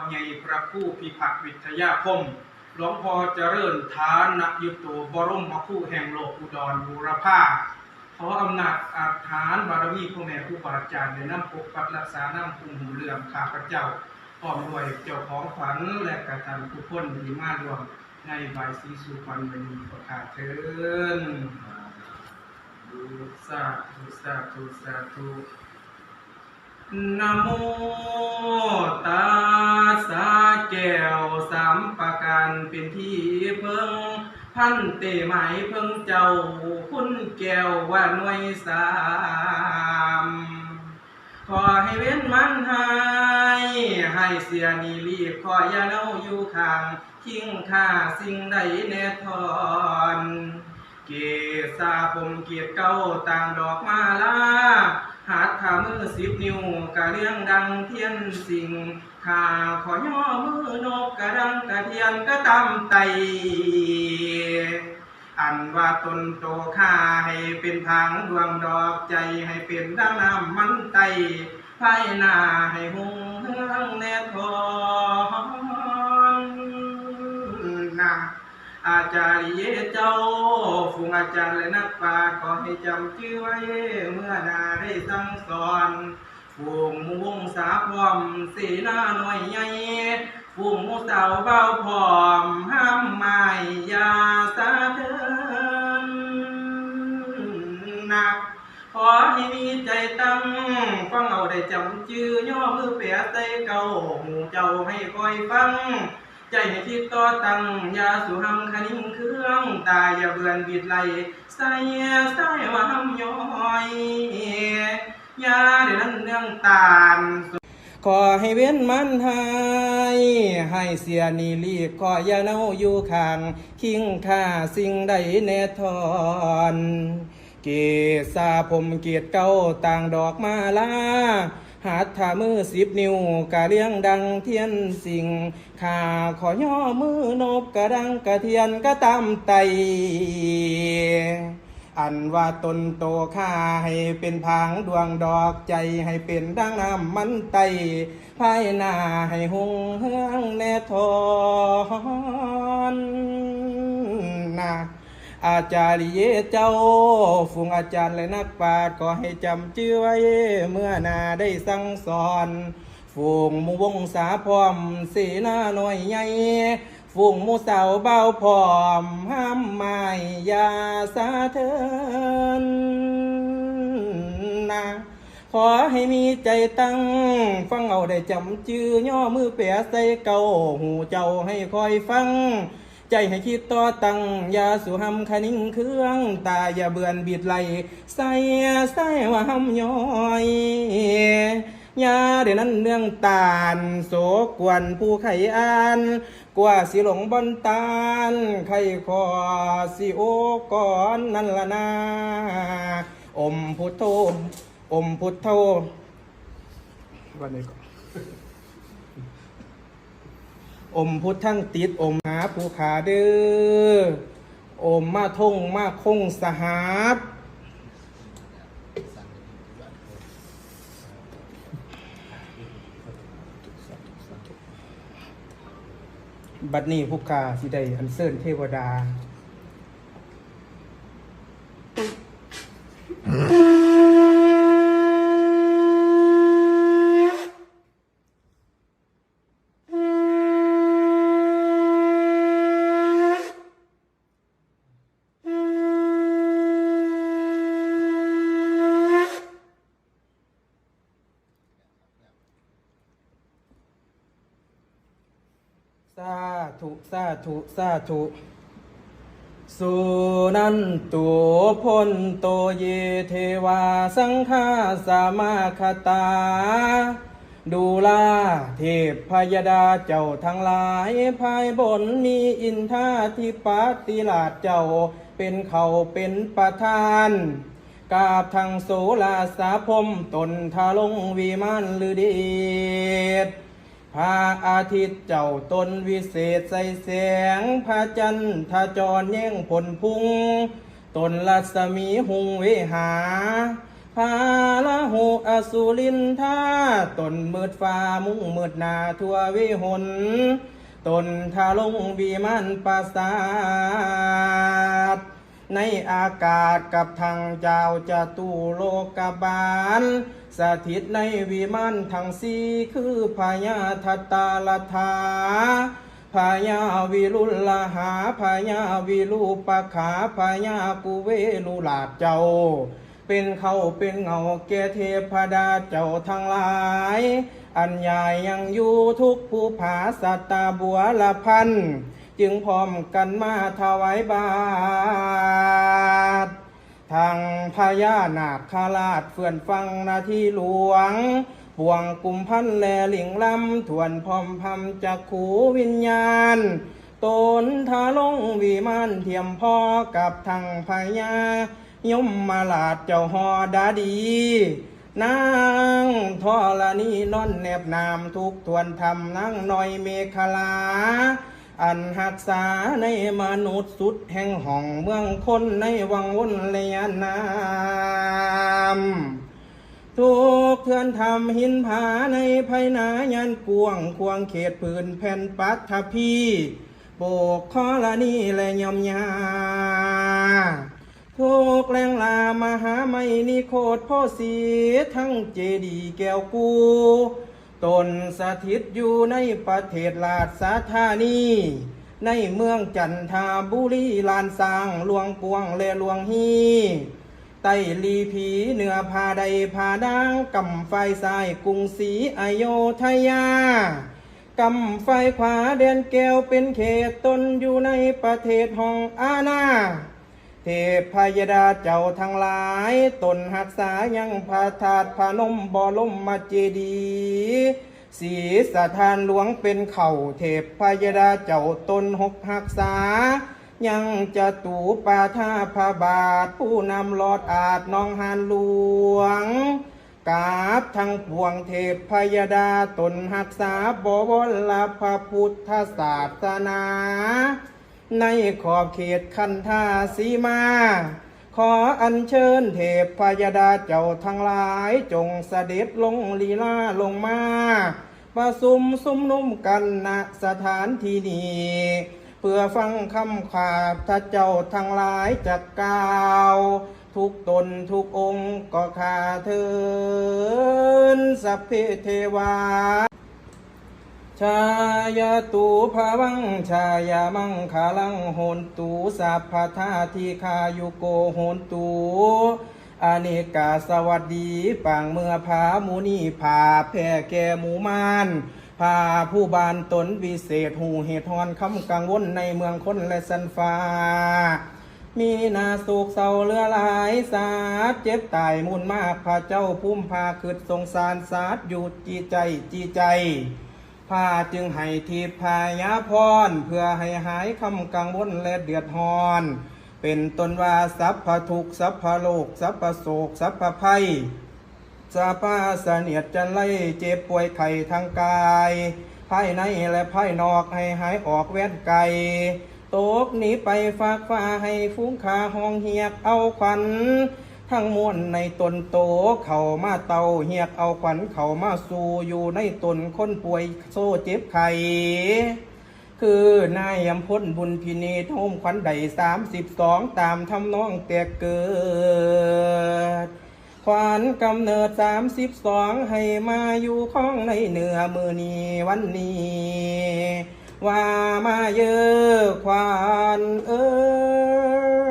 พ่อใหญ่พระผู้พิพัฒน์วิทยาคม หลวงพ่อเจริญฐานนยุตโตบรมครูแห่งโลกอุดรบูรพาขออำนาจอาฐานบารมีพ่อแม่ครูบาอาจารย์ได้ำปกปักรักษานำคุมหูเรื่องข้าพเจ้าพร้อมด้วยเจ้าของขวัญและกระทำทุกคนที่มารวมในใบายสีสุพรรณมณีประกาศเชิญสาธุสาธุสาธุ นะโมตัสสะแก้วสามประการเป็นที่เพิ่งพันเตหมายเพิ่งเจ้าคุณแก้วว่าหน่วยสามขอให้เว้นมันหายให้เสียนีรีบขออย่าเน่าอยู่ข้างทิ้งค่าสิ่งใดแน่ทอน เกษาผมเกียรเก้าต่างดอกมาลาหัดขามือสิบนิ้วกะเรื่องดังเทียนสิงขาขอย่อมือนกกระดังกระเทียนก็ตำไต อันว่าตนโตข้าให้เป็นทางดวงดอกใจให้เป็นดังน้ำมันไตภายนาให้หงเฮืองแน่ทอนนะอาจารย์เยเจ้า ฟุงอาจารย์และนักปราชญ์ขอให้จำชื่อไว้ เมื่อนาได้สั่งสอนฟูงมูวงสาพร้อมสีหน้าหน่วยใหญ่ฟูงมูสาวเบาพร้อมห้ามไม่ยาสาเทินนักขอให้มีใจตั้งฟังเอาได้จำชื่อย่อมือเปียใส่เก่าหูเจ้าให้คอยฟัง ใจให้คิดต่อตั้งยาสู่หำคันิ่งเครื่องตาอย่าเบือนบิดไหลใส่ใส่ว่าหำย้อยยาเดี๋ยวนั้นเรื่องตาลขอให้เว้นมันหายให้เสียนีรีบขออย่าเน่าอยู่ข้างคิงค่าสิ่งใดแน่ทอนเกษาผมเกียรติเก้าต่างดอกมาลา หัดถามือสิบนิ้วกะเลี้ยงดังเทียนสิ่งข้าขอย่อมือนบกะดังกะเทียนก็ตามไตอันว่าตนโตข้าให้เป็นพางดวงดอกใจให้เป็นดังน้ำมันไตภายหน้าให้หงเฮืองแน่ทอนนะ อาจารย์เยเจ้าฟุงอาจารย์และนักปราชญ์ก็ให้จำชื่อไว้เมื่อนาได้สั่งสอนฝูงมูวงสาพร้อมสีหน้าหน่อยใหญ่ฝูงมูสาวเบาพร้อมห้ามไม่ยาสาเทินนะขอให้มีใจตั้ง ฟังเอาได้จำชื่อย่อมือเปียใส่เก่าหูเจ้าให้คอยฟัง ใจให้คิดต่อตั้งอย่าสู่หำคนิ่งเครื่องตาอย่าเบือนบิดไหลใส่ใส่ว่าหำย้อยยาเดี๋ยวนั้นเรื่องตาลโสกวนผู้ไขอ่านกว่าสิหลงบนตาลไข่คอสิโอก่อนนั่นละนาอมพุทโธอมพุทโธวันนี้ก่ อมพุทธังติดอมหาภูขาเด้ออมมาทงมาคงสหาบบัดนี้ภูกาสิได้อันเซินเทวดา สา ธุ สาธุ สาธุสุนันตุพลโตเยเทวาสังฆาสามาคตา ดูลาเทพพยดาเจ้าทั้งหลายภายบนมีอินทาธิปาติลาเจ้าเป็นเขาเป็นประธานกาบทางโสลาสาพมตนทาลงวิมานลือเดช พระอาทิตย์เจ้าตนวิเศษใสแสง พระจันทร์จรแย่งผลพุง ตนรัศมีหุงเวหา พาละหูอสุลินทาตนมืดฟ้ามุ่งมืดนาทั่ววิหน ตนทาลงบีมันปราสาท ในอากาศกับทางเจ้าจะตูโลกบาล สถิตในวิมานทั้งสี่คือพญาทัตตาลธาพญาวิรุลหาพญาวิรูปขาพญากุเวลุลาชเจ้า เป็นเขาเป็นเงาแก่เทพดาเจ้าทั้งหลาย อันใหญ่ยังอยู่ทุกภูผาสัตตาบัวละพัน จึงพร้อมกันมาถวายบาตรทางพญานาคาราชเฟื่อนฟังนาทีหลวงปวงกุมพันแลหลิงลำทวนพร้อมพำจักขูวิญญาณตนทาลงวิมานเทียมพ่อกับทางพญายมมาลาดเจ้าหอดาดี นางทอลนีนอนแนบนามทุกทวนทำนั่งหน่อยเมฆลา อันหักษาในมนุษย์สุดแห่งห้องเมืองคนในวังวนเลยนามทุกเทือนทำหินผาในภายนายันกวงควงเขตผืนแผ่นปัทพีโบกคอละนี่และยอมยาทุกแรงลามหาไม่นิโคตรพ่อสีทั้งเจดีแก้วกู ตนสถิตอยู่ในประเทศลาดสาธานี ในเมืองจันทบุรีลานสร้างหลวงปวงและหลวงฮีไต้ลีผีเหนือผาใดผาดางกำไฟสายกรุงศรีอโยธยากำไฟขวาเดนแก้วเป็นเขตตนอยู่ในประเทศห้องอาณา เทพพยดาเจ้าทั้งหลาย ตนหักษายังพระธาตุพนมบรมมาเจดีย์สีสถานหลวงเป็นเข่าเทพพยดาเจ้าตนหกหักษา ยังจะตูปาท่าพระบาท ผู้นำลอดอาจน้องหานหลวง กาบทั้งพวงเทพพยดาตนหักษาบวรพระพุทธศาสนา ในขอบเขตคันธาสีมา ขออัญเชิญเทพพยดาเจ้าทั้งหลายจงเสด็จลงลีลาลงมาประสุมสุมนุ่มกันณสถานที่นี้เพื่อฟังคำขาบถ้าเจ้าทั้งหลายจักกล่าว ทุกตนทุกองค์ก็ขาเทินสัพเพเทวา ชายาตูภาวังชายามังคาลังโหนตูสัพพทาทีคายุโกโหนตูอาเนกาสวัสดีปังเมื่อพามุนีพาแผ่แก่หมูมานพาผู้บานตนวิเศษหูเหตุทอนคำกังวลในเมืองคนและสันฟ้า มีนาสุกเศร้าเรือหลายสาดเจ็บตายมุนมากพระเจ้าพุ่มพาคืดสงสารสาดอยู่จีใจจีใจ พาจึงให้ทีพายาพร เพื่อให้หายคำกังวลและเดือดฮอน เป็นตนว่าสัพพทุกสัพพโลกสัพพโศกสัพพภัยสัพพเสนียดจันไล่เจ็บป่วยไข้ทางกายภายในและภายนอกให้หายออกแว่นไกลตกหนีไปฝากฟ้าให้ฟุ้งขาห้องเหียกเอาขวัญ ทั้งมวลในตนโตเข้ามาเตาเหียกเอาขวัญเข้ามาสู่อยู่ในตนคนป่วยโซ่เจ็บไข้คือนายยำพ้นบุญพินีทมขวัญใดสามสิบสองตามทำนองแต่เกิด ขวัญกำเนิดสามสิบสองให้มาอยู่ข้องในเหนือมือนีวันนี้ ว่ามาเยอะขวัญเอ้ย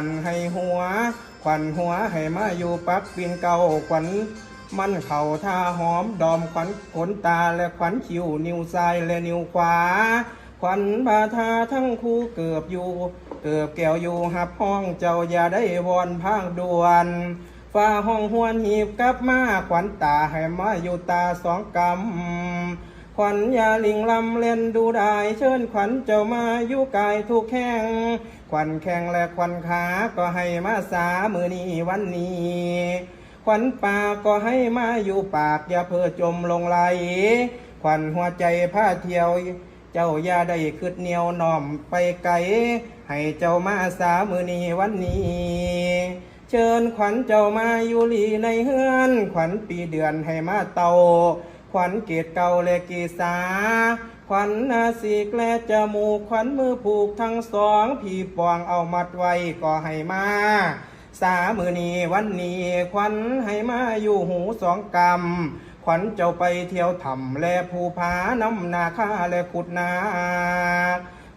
วัญให้หัว ขวัญหัวให้มาอยู่ปักปินเก่าขวัญมันเข่าท่าหอมดอมขวัญขนตาและขวัญคิ้วนิ้วซ้ายและนิ้วขวา ขวัญบาทาทั้งคู่เกือบอยู่ เกือบแก้วอยู่หับห้องเจ้าอย่าได้วอนพางด่วนฝ้าห้องหวนหีบกลับมาขวัญตาให้มาอยู่ตาสองกำ ขวัญยาลิงลำเล่นดูได้เชิญขวัญเจ้ามาอยู่กายทุกแห่งขวัญแข้งและขวัญขาก็ให้มาสามือนี้วันนี้ขวัญปากก็ให้มาอยู่ปากอย่าเพื่อจมลงไหลขวัญหัวใจผ้าเที่ยว เจ้าอย่าได้คืดเหนียวน่อมไปไกลให้เจ้ามาสามือนีวันนี้เชิญขวัญเจ้ามาอยู่ลีในเฮือน ขวัญปีเดือนให้มาเตา ขวัญเกตเก่าและกีสา ขวัญนาสีกและจมูก ขวัญมือผูกทั้งสองผีปองเอามัดไว้ก็ให้มา สามือนีวันนี้ขวัญให้มาอยู่หูสองกำขวัญเจ้าไปเที่ยวถ้ำและภูผาน้ำนาคาและขุดนา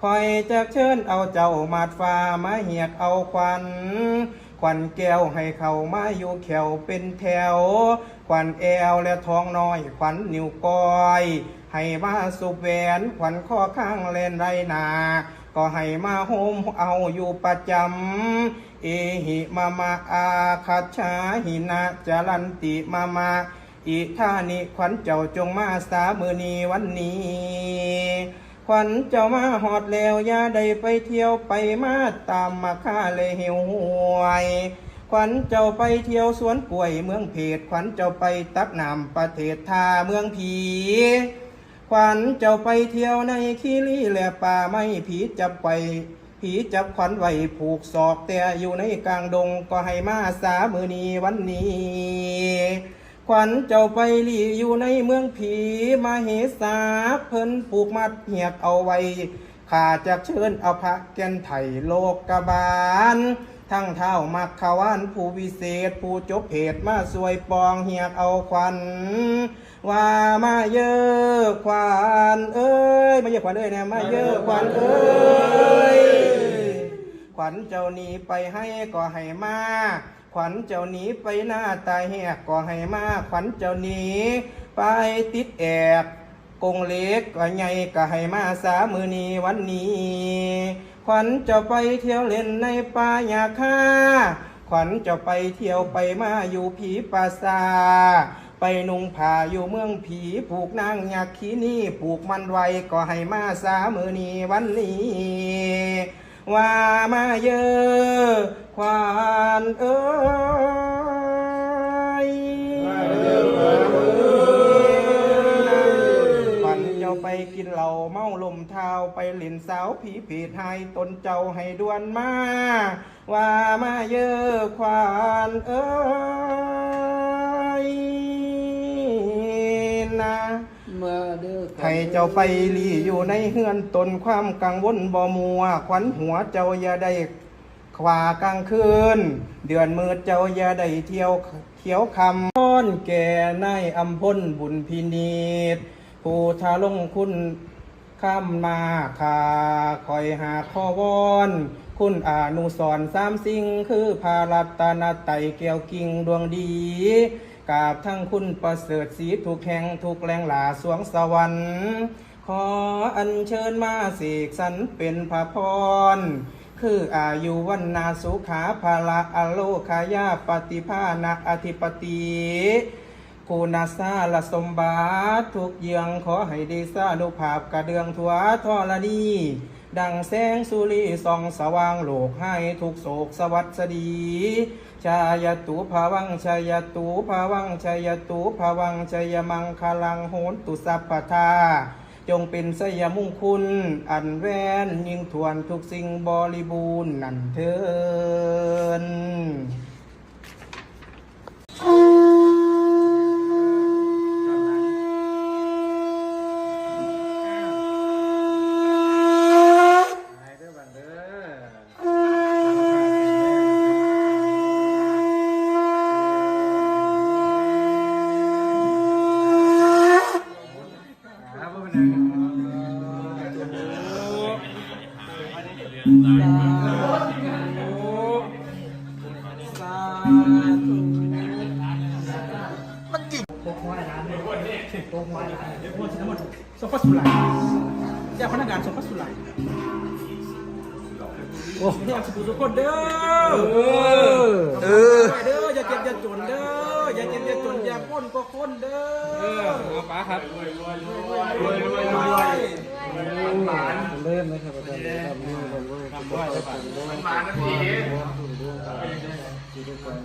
คอยจะเชิญเอาเจ้ามาดฟ้ามาเหียกเอาขวัญขวัญแก้วให้เขามาอยู่แขวเป็นแถว ขวัญแอวและท้องน้อย ขวัญนิ้วก้อย ให้มาสุบแหวนขวัญข้อข้างเล่นไรนา ก็ให้มาโฮมเอาอยู่ประจำเอหิมามาอาคัจฉาหินะจารันติมามาอิท่านิขวัญเจ้าจงมาสามือนีวันนี้ ขวัญเจ้ามาหอดแล้วอย่าได้ไปเที่ยวไปมาตามมาค่าเลยหิวหวย ขวัญเจ้าไปเที่ยวสวนกล้วยเมืองเพดขวัญเจ้าไปตักน้ำประเทศทาเมืองผีขวัญเจ้าไปเที่ยวในคีรีและป่าไม้ผีจับไปผีจับขวัญไว้ผูกศอกแต่อยู่ในกลางดงก็ให้มาสามือนีวันนี้ขวัญเจ้าไปหลีอยู่ในเมืองผีมาเหสาเพิ่นผูกมัดเหียกเอาไว้ข้าจะเชิญเอาพระแก่นไถ่โลกกบาล ทั้งเท่ามักขวานผู้วิเศษ ผู้จบเหตุมาสวยปองเหียกเอาขวัญว่ามาเยอะขวานเอ้ยมาเยอะขวานเอ้ยนะมาเยอะขวานเอ้ยขวัญเจ้าหนี้ไปให้ก็ให้มาขวัญเจ้าหนี้ไปหน้าตายแหกก็ให้มาขวัญเจ้าหนี้ไปติดแอบกงเล็กก็ใหญ่ก็ให้มาสามือนีวันนี้ ขวัญจะไปเที่ยวเล่นในป่าหญ้าคาขวัญจะไปเที่ยวไปมาอยู่ผีป่าซาไปนุ่งผ้าอยู่เมืองผีผูกนางยักขีนี่ผูกมันไว้ก็ให้มาสามือนีวันนี้ว่ามาเยอะควานเอ้ เม้าเมาลมเท้าไปหลินสาวผีผีไทยตนเจ้าให้ด่วนมา ว่ามาเยอะควานเอ้ยนะมาเด้อให้เจ้าไปลีอยู่ในเฮือนตนความกังวลบ่มัว ขวัญหัวเจ้าอย่าได้ขวากลางคืน เดือนมืดเจ้าอย่าได้เที่ยวเที่ยวคำพ้อนแก่ในายอำพลบุญพินิษผู้ทาลงคุณ ข้ามมาคาคอยหาขอวอนคุณอานุสรณ์สามสิ่งคือพารัตนาไตเกี่ยวกิ่งดวงดีกาบทั้งคุณประเสริฐสีถูกแห่งถูกแรงหลาสวงสวรรค์ ขออัญเชิญมาเสกสรรเป็นพระพร คืออายุวันนาสุขาภาละอโลคายาปฏิภาณอธิปติ กูนาซาละสมบัติทุกเยืองขอให้ด้สานุภาพกระเดืองทั่วทอรณีดังแสงสุรีส่องสว่างโลกให้ทุกโศกสวัสดี ชายตุภวังชายตุภวังชายตุภวังชายมังคลังโหนตุสัพพทาจงเป็นสยมุงคุณ อันแวนยิ่งทวนทุกสิ่งบริบูรณ์นั่นเทิน ส่งพัสดุไลเจ้าพนักงานส่งพัสดุไลโอ้ยสุขุสุขคนเด้อเออเออเด้ออย่าเจ็บอย่าจนเด้ออย่าเจ็บอย่าจนอย่าพ้นก็พ้นเด้อเออเอาป้าครับรวยรวยรวยรวยรวยรวยเริ่มนะครับอาจารย์ครับนี่ผมก็ทำด้วยครับผมด้วยมานาทีผมด้วย